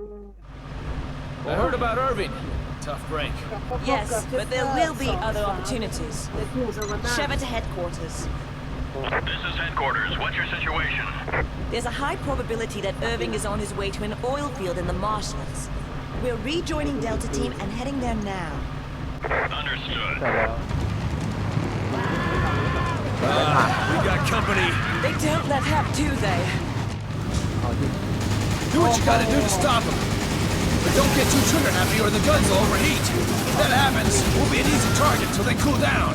I heard about Irving. Tough break. Yes, but there will be other opportunities. Shove it to headquarters. This is headquarters. What's your situation? There's a high probability that Irving is on his way to an oil field in the marshlands. We're rejoining Delta Team and heading there now. Understood. Uh, we got company. They don't let up, do they? Oh, do what you gotta do to stop him. But don't get too trigger happy or the guns will overheat. If that happens, we'll be an easy target till they cool down.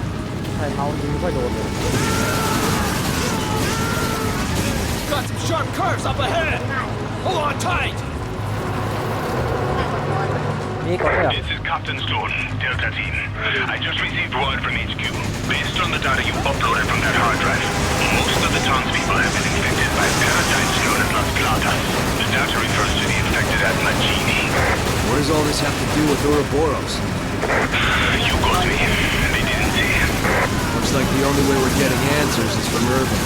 Got some sharp curves up ahead. Hold on tight. This is Captain Sloan, Delta Team. I just received word from HQ. Based on the data you uploaded from that hard drive, most of the townspeople have been infected by parasites. Armada. The data refers to the infected at Magini. What does all this have to do with Ouroboros? You go to him, they didn't see him. Looks like the only way we're getting answers is from Irvin.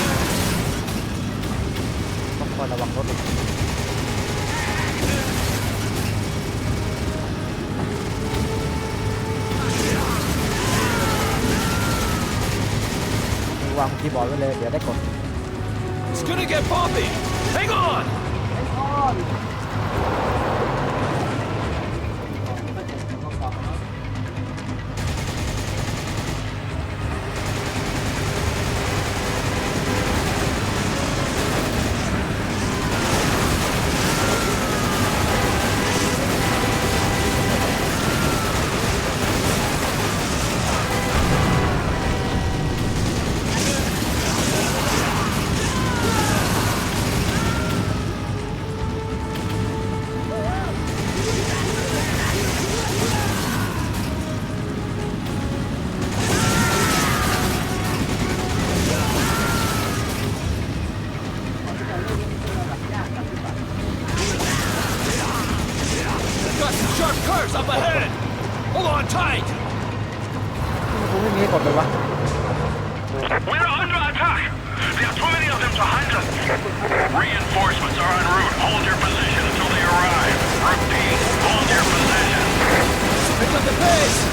It's gonna get bumpy! Hang on. 'Got Hold on tight. กูไม่มีให้กดเลยวะ We're under attack. There are too many of them to handle. Reinforcements are en route. Hold your position until they arrive. Repeat, hold your position. Pick up the pace.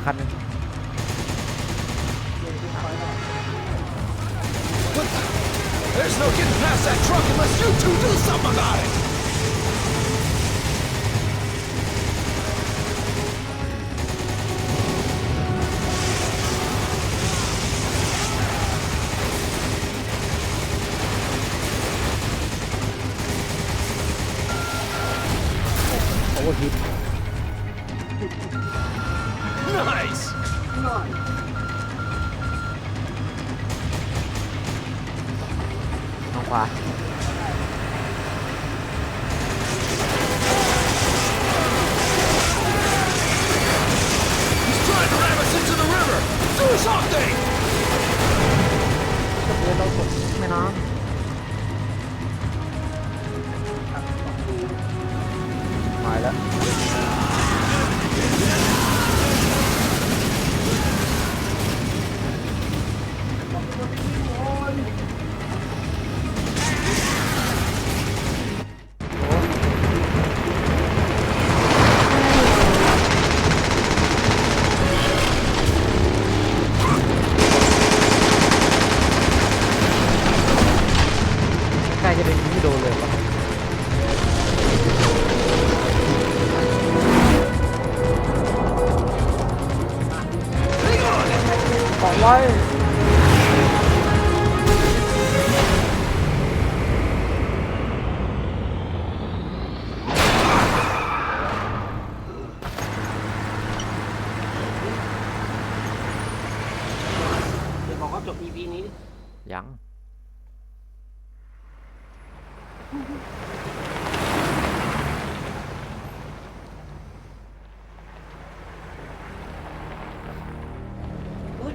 Để khăn đi. What the? There's no getting past that truck unless you two do something about it.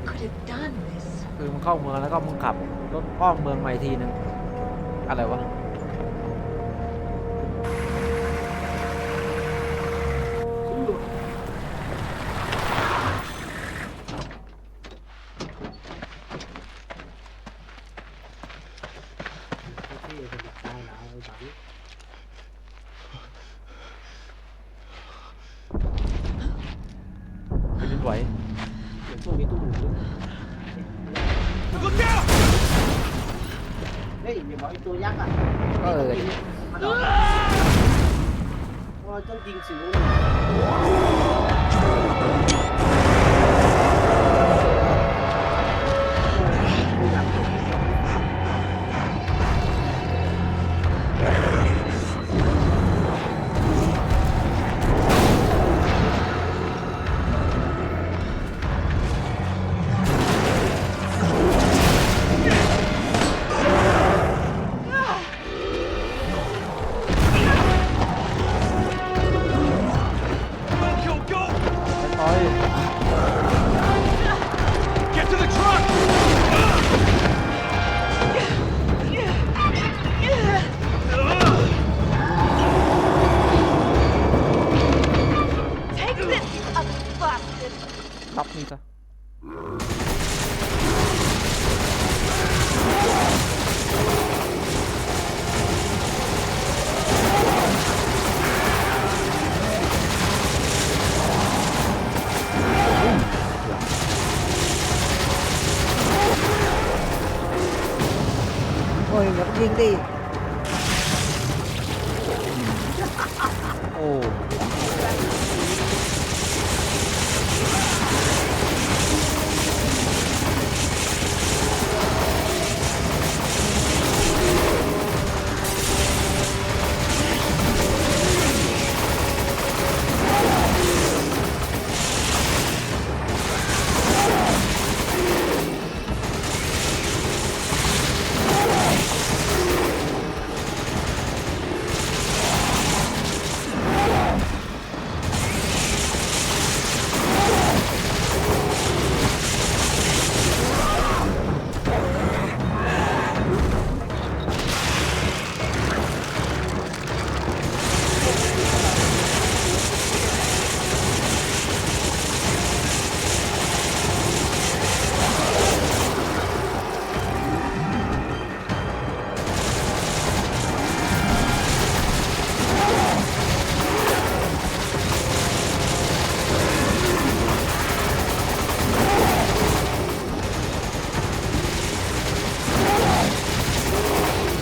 Could have done this? คือมึงเข้าเมืองแล้วก็มึงขับรถอ้อมเมืองมาอีกทีนึง อะไรวะที่เป็นตายแล้วไอ้บังแผ่นดินไหว เหมือนช่วงนี้ตู้หมูด้วย Look out! เฮ้ยอย่าบอกไอ้ตัวยักษ์อะเออมันออกว่าต้องยิงสิวเลย โอ้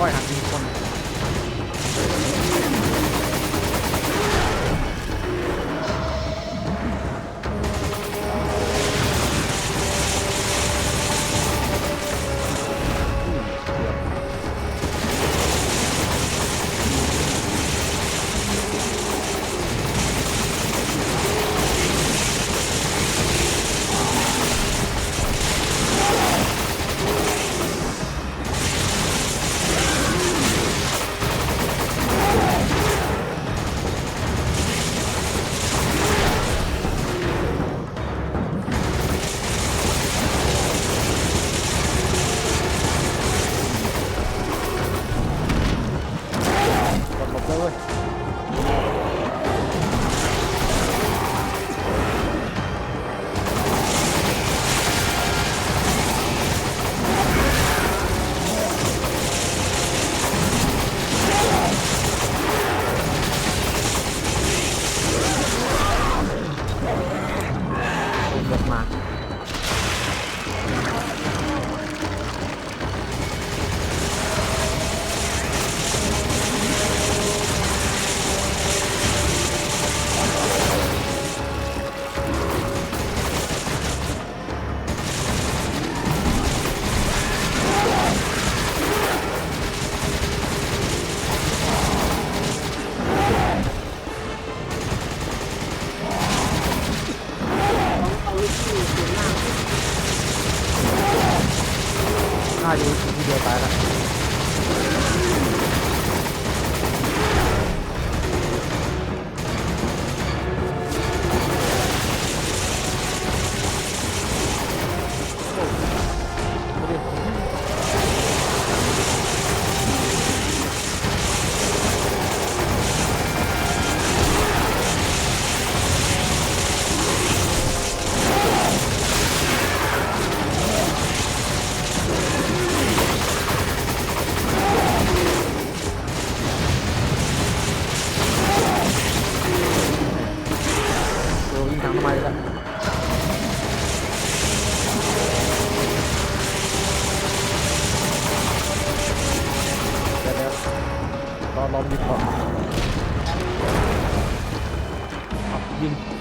ค่อยหัน ฆ่าอยู่ทีเดียวตายละ อ่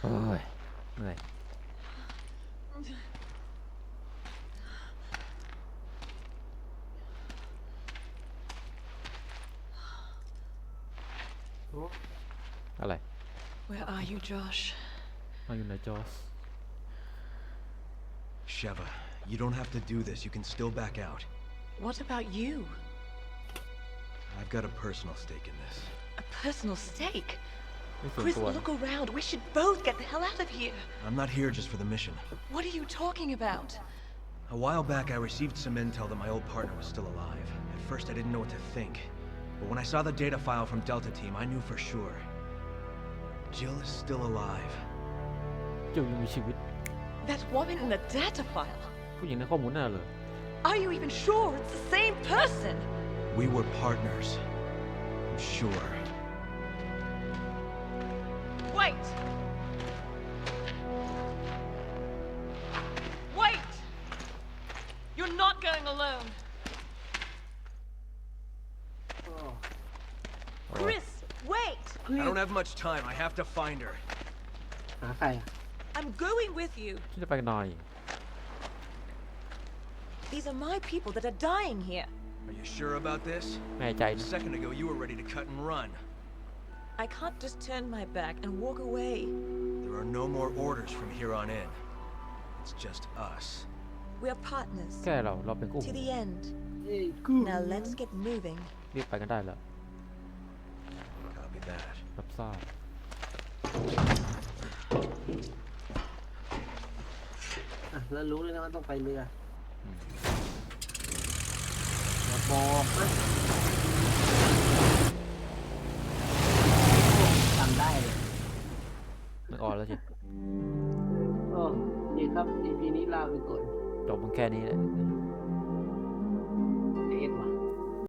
โอ้ยเหนื่อยอะไร Where are you, Josh? มาอยู่ในจอส Sheva, you don't have to do this. You can still back out. What about you? I've got a personal stake in this. A personal stake? ไม่ส่วน Chris, ตัว look around. We should both get the hell out of here. I'm not here just for the mission. What are you talking about? A while back, I received some intel that my old partner was still alive. At first, I didn't know what to think. But when I saw the data file from Delta Team, I knew for sure. Jill is still alive. เจ้ายังมีชีวิต That woman in the data file. ผู้หญิงในข้อมูลน่าเลย Are you even sure it's the same person? We were partners. I'm sure. Wait! Wait! You're not going alone. Chris, wait! I don't have much time. I have to find her. หาใครอ่ะ I'm going with you. ที่จะไปหน่อย These are my people that are dying here. Are you sure about this? แน่ใจ A นะ second ago, you were ready to cut and run. I can't just turn my back and walk away. There are no more orders from here on in. It's just us. We are partners แค่เราเราเป็นกู้ to the end. เอ้ยกู Now let's get moving. รีบไปกันได้แล้ว Copy that. รับทราบ อ่ะแล้วรู้เลยนะว่าต้องไปเรืออย่าบอกนะ ำได้เลยไม่ออนแล้วสิโอ้ดีครับ EP นี้ลาไปก่อนจบมันแค่นี้แหละ